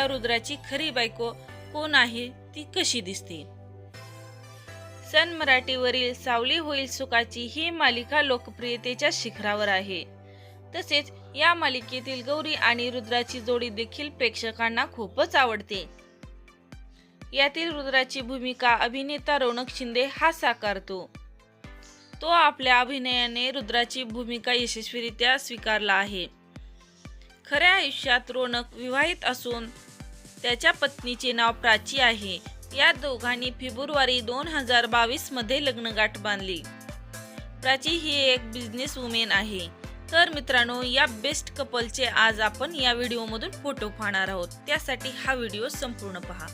आपल्या रुद्राची खरी बायको कोण आहे ती कशी दिसते? सन मराठीवरील सावली होईल सुखाची ही मालिका लोकप्रियतेच्या शिखरावर आहे. तसेच या मालिकेतील गौरी आणि रुद्राची जोडी देखील प्रेक्षकांना खूपच आवडते. यातील रुद्राची भूमिका अभिनेता रौनक शिंदे हा साकारतो. तो आपल्या अभिनयाने रुद्राची भूमिका यशस्वीरित्या स्वीकारला आहे. खऱ्या आयुष्यात रोनक विवाहित असून त्याच्या पत्नीचे नाव प्राची आहे. या दोघांनी फेब्रुवारी दोन हजार बावीसमध्ये लग्नगाठ बांधली. प्राची ही एक बिझनेस वुमेन आहे. तर मित्रांनो या बेस्ट कपलचे आज आपण या व्हिडिओमधून फोटो पाहणार आहोत. त्यासाठी हा व्हिडिओ संपूर्ण पहा.